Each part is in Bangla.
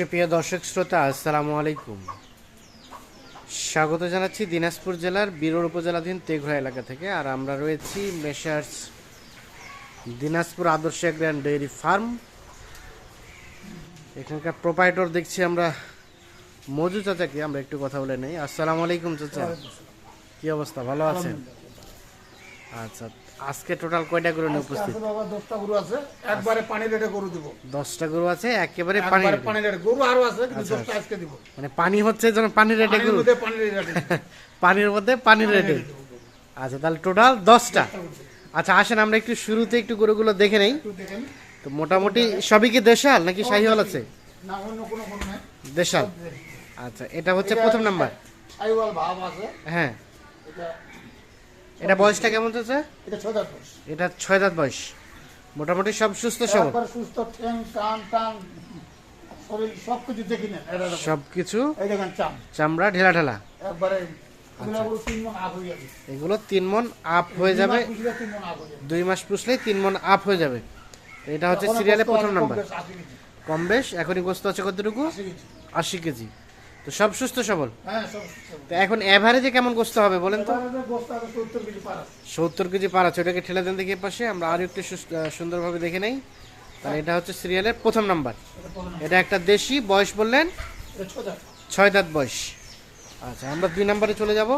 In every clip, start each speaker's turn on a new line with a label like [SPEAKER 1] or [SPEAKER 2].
[SPEAKER 1] সুপ্রিয় দর্শক শ্রোতা আসসালামু আলাইকুম। স্বাগত জানাচ্ছি দিনাজপুর জেলার বীরর উপজেলাধীন তেঘরা এলাকা থেকে আর আমরা রয়েছি messrs Dinajpur Adarsha grand dairy farm. এখানকার প্রোপাইটর দেখছি আমরা মজু চাচাকে আমরা একটু কথা বলে নেই। আসসালামু আলাইকুম চাচা। কি অবস্থা? ভালো আছেন? আচ্ছা আজকে টোটাল কয়টা গরু নিয়ে উপস্থিত?
[SPEAKER 2] বাবা দশটা গরু আছে একবারে পানি রেটে গরু দিব।
[SPEAKER 1] দশটা গরু আছে একেবারে পানি
[SPEAKER 2] একবারে পানি রেটে গরু আরও আছে কিন্তু দশটা আজকে দিব।
[SPEAKER 1] মানে পানি হচ্ছে যেন পানি রেটে
[SPEAKER 2] পানির
[SPEAKER 1] গরু।
[SPEAKER 2] মধ্যে পানি রেটে
[SPEAKER 1] পানির মধ্যে পানির রেটে। আচ্ছা তাহলে টোটাল দশটা। আচ্ছা আসেন আমরা একটু শুরুতে একটু গরুগুলো দেখে নেই।
[SPEAKER 2] একটু দেখেন
[SPEAKER 1] তো মোটামুটি সবই কি দেশাল নাকি শাহিওয়াল আছে?
[SPEAKER 2] না অন্য কোনো নাই।
[SPEAKER 1] দেশাল। আচ্ছা এটা হচ্ছে প্রথম নাম্বার।
[SPEAKER 2] ভাব আছে।
[SPEAKER 1] হ্যাঁ।
[SPEAKER 2] এটা
[SPEAKER 1] এটা বয়সটা কেমন চলছে
[SPEAKER 2] এটা ছয় দাঁত বয়স।
[SPEAKER 1] এটা ছয় দাঁত বয়স। মোটামুটি সব সুস্থ সবল।
[SPEAKER 2] সুস্থ ঠ্যাং টান টান শরীর সব কিছু দেখি না এটা দেখো।
[SPEAKER 1] সব কিছু
[SPEAKER 2] এই দেখেন চাম।
[SPEAKER 1] চামড়া ঢেলা ঢেলা।
[SPEAKER 2] একবারে এগুলো তিন মন আপ হয়ে যাবে।
[SPEAKER 1] এগুলো তিন মন আপ হয়ে যাবে।
[SPEAKER 2] দুই মাস পুষলে তিন মন আপ হয়ে যাবে।
[SPEAKER 1] পুষলেই তিন মন আপ হয়ে যাবে। এটা হচ্ছে সিরিয়ালে প্রথম নাম্বার।
[SPEAKER 2] কম বেশ
[SPEAKER 1] এখনই গোস্ত আছে কতটুকু?
[SPEAKER 2] আশি কেজি।
[SPEAKER 1] তো সব সুস্থ সবল?
[SPEAKER 2] হ্যাঁ
[SPEAKER 1] তো এখন এভারেজে কেমন গোস্ত হবে বলেন তো?
[SPEAKER 2] সত্তর কেজি পার আছে।
[SPEAKER 1] ওটাকে ঠেলে দেন দেখি পাশে আমরা আরও একটু সুন্দরভাবে দেখে নেই। তাহলে এটা হচ্ছে সিরিয়ালের প্রথম নাম্বার
[SPEAKER 2] এটা
[SPEAKER 1] একটা দেশি বয়স বললেন?
[SPEAKER 2] ছয় দাঁত।
[SPEAKER 1] বয়স। আচ্ছা আমরা দুই নাম্বারে চলে যাব।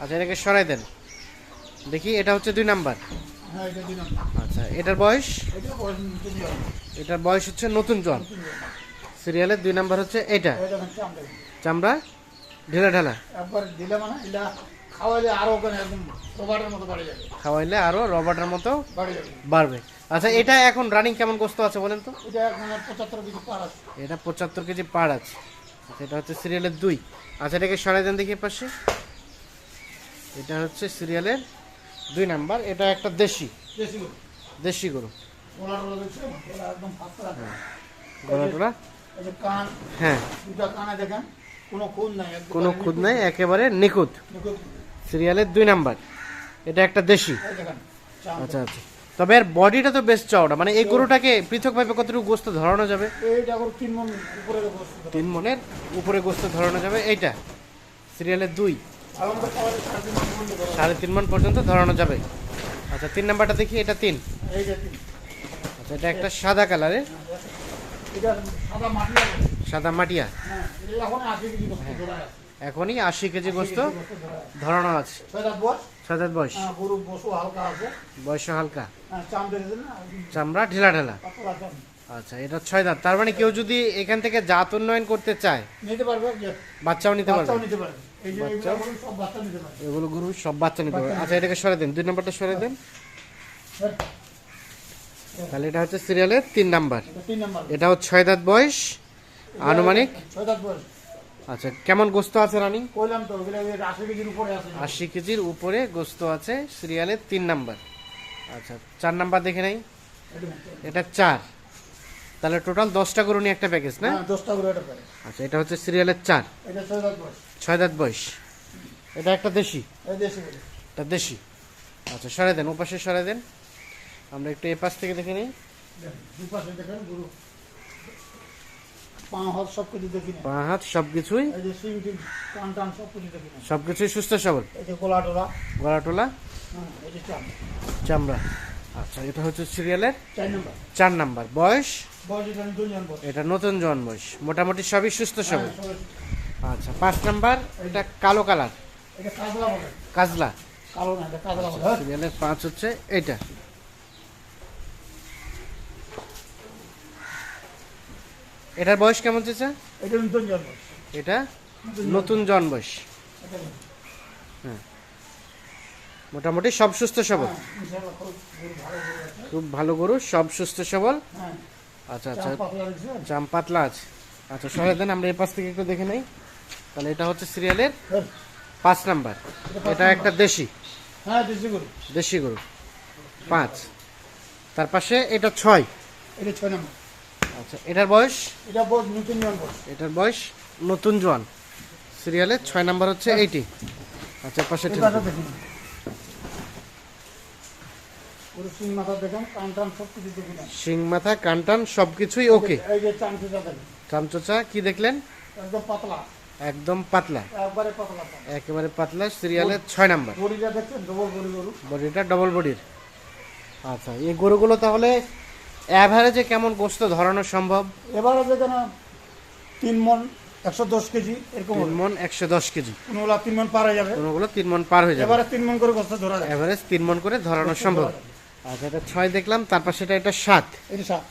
[SPEAKER 1] আচ্ছা এটাকে সরাই দেন। দেখি এটা হচ্ছে দুই নাম্বার
[SPEAKER 2] হ্যাঁ
[SPEAKER 1] আচ্ছা এটার বয়স। এটার বয়স হচ্ছে নতুন
[SPEAKER 2] জল
[SPEAKER 1] সিরিয়ালের দুই নাম্বার হচ্ছে এটা। চামড়া ঢেলা ঢালা।
[SPEAKER 2] একবার দিলে মানে এটা খাওয়াইলে আরও ওখানে একদম রবারের মতো বাড়ে যাবে।
[SPEAKER 1] খাওয়াইলে আরও রবার্টের মতো
[SPEAKER 2] বাড়ে যাবে।
[SPEAKER 1] বাড়বে। আচ্ছা এটা এখন রানিং কেমন গোস্ত আছে বলেন তো?
[SPEAKER 2] এটা এখন পঁচাত্তর কেজি পার আছে।
[SPEAKER 1] এটা পঁচাত্তর কেজি পার আছে। আচ্ছা, এটা হচ্ছে সিরিয়ালের দুই। আচ্ছা এটাকে সরাই দেন দেখি এ পাশে। এটা হচ্ছে সিরিয়ালের দুই নাম্বার। এটা একটা দেশি।
[SPEAKER 2] দেশি গরু। টোলা
[SPEAKER 1] হ্যাঁ।
[SPEAKER 2] দুটা কানে দেখেন। কোনো
[SPEAKER 1] খুদ নাই একেবারে নিখুঁত। সিরিয়ালের দুই নাম্বার। এটা একটা দেশি। আচ্ছা আচ্ছা। তবে এর বডিটা তো বেশ চওড়া। মানে এই গরুটাকে পৃথকভাবে কতটুকু গোস্ত ধরানো যাবে?
[SPEAKER 2] তিন মন
[SPEAKER 1] মনের উপরে গোস্ত ধরানো যাবে। এইটা। সিরিয়ালের দুই।
[SPEAKER 2] সাড়ে তিন মন
[SPEAKER 1] পর্যন্ত ধরানো যাবে। আচ্ছা তিন নাম্বারটা দেখি। এটা তিন। আচ্ছা এটা একটা সাদা কালারের।
[SPEAKER 2] সাদা
[SPEAKER 1] মাটিয়া?
[SPEAKER 2] হ্যাঁ
[SPEAKER 1] এখনই আশি কেজি গোস্ত ধরানো আছে।
[SPEAKER 2] ছয় দাঁত বয়স? হ্যাঁ বসু হালকা হ্যাঁ
[SPEAKER 1] চামড়া ঢেলা ঢেলা। আচ্ছা এটা ছয় দাঁত। তার মানে কেউ যদি এখান থেকে জাত উন্নয়ন করতে চায়
[SPEAKER 2] নিতে পারবে
[SPEAKER 1] বাচ্চাও নিতে পারবে।
[SPEAKER 2] বাচ্চাও নিতে পারবে? এগুলো গরু সব বাচ্চা নিতে পারবে।
[SPEAKER 1] এগুলো গরু সব বাচ্চা নিতে পারবে। আচ্ছা এটাকে সরে দেন। দুই নাম্বারটা সরে দেন। তাহলে এটা হচ্ছে সিরিয়ালের তিন নাম্বার।
[SPEAKER 2] এটা তিন নাম্বার।
[SPEAKER 1] এটাও ছয় দাঁত বয়স। আনুমানিক? আচ্ছা কেমন গোস্ত আছে রানিং?
[SPEAKER 2] কইলাম তো আশি কেজির উপরে আছে।
[SPEAKER 1] আশি কেজির উপরে গোস্ত আছে সিরিয়ালের তিন নাম্বার। আচ্ছা চার নাম্বার দেখে নেই? এটা চার। তাহলে টোটাল দশটা গরু নিয়ে একটা প্যাকেজ না?
[SPEAKER 2] হ্যাঁ দশটা করে এটা পারে
[SPEAKER 1] আচ্ছা এটা হচ্ছে সিরিয়ালের চার।
[SPEAKER 2] এটা ছয় দাঁত বয়স।
[SPEAKER 1] এটা একটা দেশি? এটা দেশি আচ্ছা সরে দেন ওপাশে সরে দেন। আমরা একটু এ পাশ থেকে দেখে নিই।
[SPEAKER 2] দুপাশে দেখেন গরু। পা হাত
[SPEAKER 1] সুস্থ সবল?
[SPEAKER 2] এই যে গোলা টোলা।
[SPEAKER 1] গলা টোলা?
[SPEAKER 2] এই যে চাম
[SPEAKER 1] চামড়া। আচ্ছা এটা হচ্ছে সিরিয়ালের
[SPEAKER 2] চার নম্বর।
[SPEAKER 1] বয়স?
[SPEAKER 2] এটা
[SPEAKER 1] এটা নতুন জন বয়স মোটামুটি সবই সুস্থ সবল।
[SPEAKER 2] হ্যাঁ,
[SPEAKER 1] আচ্ছা পাঁচ নাম্বার এটা কালো কালার?
[SPEAKER 2] কাজলা
[SPEAKER 1] কাজলা।
[SPEAKER 2] এটা।
[SPEAKER 1] সিরিয়ালের পাঁচ হচ্ছে এইটা। এটার বয়স কেমন চেয়েছে
[SPEAKER 2] এটা নতুন জন বয়স
[SPEAKER 1] এটা? নতুন জন বয়স।
[SPEAKER 2] এটা বলে।
[SPEAKER 1] মোটামুটি সব সুস্থ সবল?
[SPEAKER 2] হ্যাঁ, খুব ভালো গরু
[SPEAKER 1] সব সুস্থ সবল?
[SPEAKER 2] হ্যাঁ।
[SPEAKER 1] আচ্ছা আচ্ছা। জাম পাতলা আছে। আচ্ছা সরে দেন আমরা এই পাশ থেকে একটু দেখে নেই। তাহলে এটা হচ্ছে সিরিয়ালের
[SPEAKER 2] হ্যাঁ,
[SPEAKER 1] পাঁচ নাম্বার। এটা একটা দেশি?
[SPEAKER 2] হ্যাঁ দেশি গরু।
[SPEAKER 1] দেশি গরু। পাঁচ। তার পাশে এটা ছয়।
[SPEAKER 2] এটা ছয় নম্বর।
[SPEAKER 1] আচ্ছা এটার বয়স?
[SPEAKER 2] এটা বয়স নতুন জন বয়স।
[SPEAKER 1] এটার বয়স? নতুন জোয়ান। সিরিয়ালের ছয় নাম্বার হচ্ছে এইটি আচ্ছা পাশে শিং মাথা কানটান সব কিছুই ওকে চামচোচা কি দেখলেন?
[SPEAKER 2] একদম পাতলা।
[SPEAKER 1] একদম পাতলা।
[SPEAKER 2] একবারে পাতলা পাতলা
[SPEAKER 1] একেবারে পাতলা সিরিয়ালের ছয় নাম্বার।
[SPEAKER 2] বডিটা ডবল
[SPEAKER 1] বডির আচ্ছা এই গরুগুলো তাহলে অ্যাভারেজে কেমন গোস্ত ধরানো সম্ভব?
[SPEAKER 2] এবারে দেখেন তিন মন একশো দশ কেজি এরকম
[SPEAKER 1] তিন মন একশো দশ কেজি।
[SPEAKER 2] কোনোগুলা তিন মন পার হয়ে যাবে।
[SPEAKER 1] কোনোগুলো তিন মন পার হয়ে যাবে।
[SPEAKER 2] এবারে তিন মন করে গোস্ত ধরা
[SPEAKER 1] অ্যাভারেজ তিন মন করে ধরানো সম্ভব। আচ্ছা এটা ছয় দেখলাম তারপর সেটা এটা সাত।
[SPEAKER 2] এটা সাত।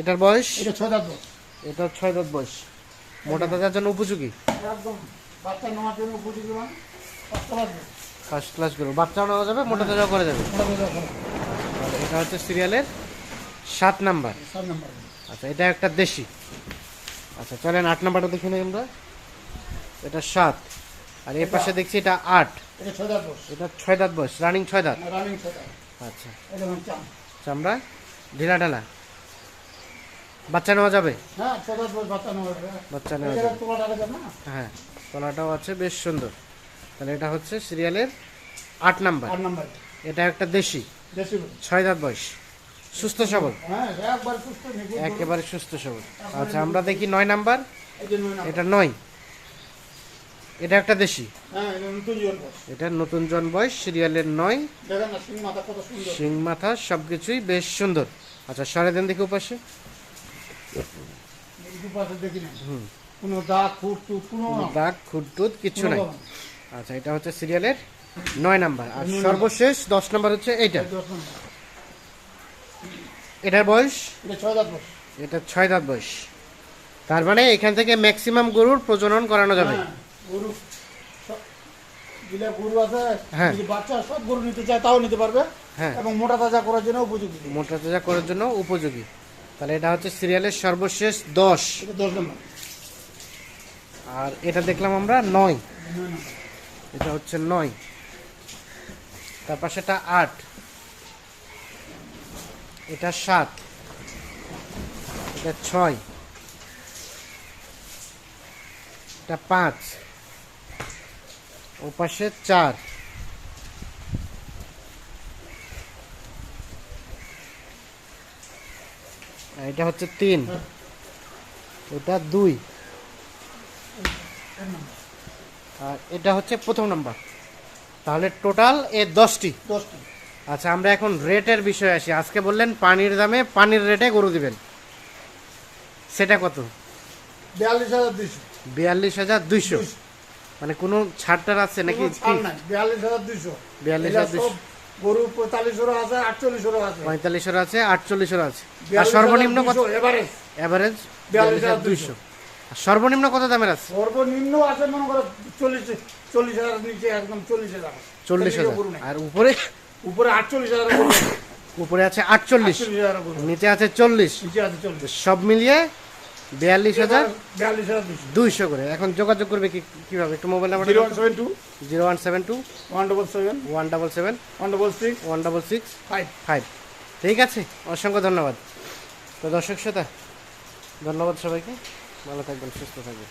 [SPEAKER 1] এটার বয়স?
[SPEAKER 2] এটা ছয় দাঁত বয়স।
[SPEAKER 1] এটা ছয় দাঁত বয়স। মোটা তাজার জন্য উপযোগী?
[SPEAKER 2] একদম। বাচ্চা নেওয়ার জন্য উপযোগী মান
[SPEAKER 1] ফার্স্ট ক্লাস গরু। বাচ্চাও নেওয়া যাবে মোটা তাজাও করা যাবে। এটা হচ্ছে সিরিয়ালের সাত নাম্বার। আচ্ছা এটা একটা দেশি। আচ্ছা চলেন আট নাম্বারটা দেখে নিই আমরা। এটা সাত। আর এর পাশে দেখছি এটা আট।
[SPEAKER 2] এটা ছয় দাঁত বয়স।
[SPEAKER 1] রানিং ছয় দাঁত। আচ্ছা। চামড়া। ঢিলা ঢালা। বাচ্চা নেওয়া যাবে?
[SPEAKER 2] হ্যাঁ বাচ্চা নেওয়া যাবে।
[SPEAKER 1] হ্যাঁ তলাটাও আছে বেশ সুন্দর। তাহলে এটা হচ্ছে সিরিয়ালের আট নাম্বার। এটা একটা দেশি। ছয় দাঁত বয়স। সুস্থ সবল?
[SPEAKER 2] হ্যাঁ একবার সুস্থ
[SPEAKER 1] সবল। আচ্ছা আমরা দেখি নয় নাম্বার। এটা নয়। এটা একটা দেশি?
[SPEAKER 2] হ্যাঁ এটা নতুন
[SPEAKER 1] জন বয়স। সিরিয়ালের নয়।
[SPEAKER 2] সিং মাথা
[SPEAKER 1] মাথা সবকিছুই বেশ সুন্দর। আচ্ছা সরে দেন দেখি উপাসে
[SPEAKER 2] দাগ।
[SPEAKER 1] খুঁটটুত কিচ্ছু নাই। আচ্ছা এটা হচ্ছে সিরিয়ালের নয় নাম্বার। আর সর্বশেষ দশ নাম্বার হচ্ছে এইটা। এটার বয়স?
[SPEAKER 2] এটা ছয় দাঁত বয়স।
[SPEAKER 1] তার মানে এখান থেকে ম্যাক্সিমাম গরুর প্রজনন করানো যাবে।
[SPEAKER 2] হ্যাঁ, গরু আছে
[SPEAKER 1] হ্যাঁ।
[SPEAKER 2] বাচ্চা সব গরু নিতে চায় তাও নিতে পারবে।
[SPEAKER 1] হ্যাঁ।
[SPEAKER 2] এবং মোটা তাজা করার জন্য উপযোগী।
[SPEAKER 1] মোটা তাজা করার জন্য উপযোগী। তাহলে এটা হচ্ছে সিরিয়ালের সর্বশেষ দশ।
[SPEAKER 2] দশ নম্বর।
[SPEAKER 1] আর এটা দেখলাম আমরা নয়। এটা হচ্ছে নয়। তার আট। এটা সাত, এটা ছয়, এটা পাঁচ ও পাশে চার এটা হচ্ছে তিন, এটা দুই, আর এটা হচ্ছে প্রথম নাম্বার। তাহলে টোটাল এ দশটি।
[SPEAKER 2] দশটি।
[SPEAKER 1] আচ্ছা আমরা এখন রেটের বিষয়ে আসি। আজকে বললেন পানির দামে পানির রেটে গরু দিবেন। সেটা কত?
[SPEAKER 2] বিয়াল্লিশ হাজার দুইশো।
[SPEAKER 1] বিয়াল্লিশ হাজার দুইশো। মানে কোনো ছাড়টার আছে নাকি
[SPEAKER 2] কোনো ছাড় নাই বিয়াল্লিশ হাজার দুইশো। গরু পঁয়তাল্লিশেরও আছে আটচল্লিশেরও আছে।
[SPEAKER 1] আর সর্বনিম্ন কত?
[SPEAKER 2] এভারেজ। বিয়াল্লিশ হাজার
[SPEAKER 1] দুইশো। সর্বনিম্ন কত দামের আছে?
[SPEAKER 2] সর্বনিম্ন আছে মনে করো চল্লিশ চল্লিশ হাজার নিচে একদম চল্লিশ হাজার।
[SPEAKER 1] চল্লিশ হাজার। আর উপরে
[SPEAKER 2] উপরে আটচল্লিশ হাজার
[SPEAKER 1] উপরে আছে আটচল্লিশ নিচে আছে চল্লিশ।
[SPEAKER 2] নিচে আছে চল্লিশ।
[SPEAKER 1] সব মিলিয়ে বিয়াল্লিশ হাজার
[SPEAKER 2] দুইশো।
[SPEAKER 1] করে। এখন যোগাযোগ করবে কি কীভাবে? একটু mobile number
[SPEAKER 2] zero one seven two.
[SPEAKER 1] Zero one seven two.
[SPEAKER 2] One double seven.
[SPEAKER 1] One double seven.
[SPEAKER 2] One double six.
[SPEAKER 1] One double six.
[SPEAKER 2] Five.
[SPEAKER 1] Five. ঠিক আছে অসংখ্য ধন্যবাদ। তো দর্শক শ্রোতা ধন্যবাদ সবাইকে। ভালো থাকবেন সুস্থ থাকবেন।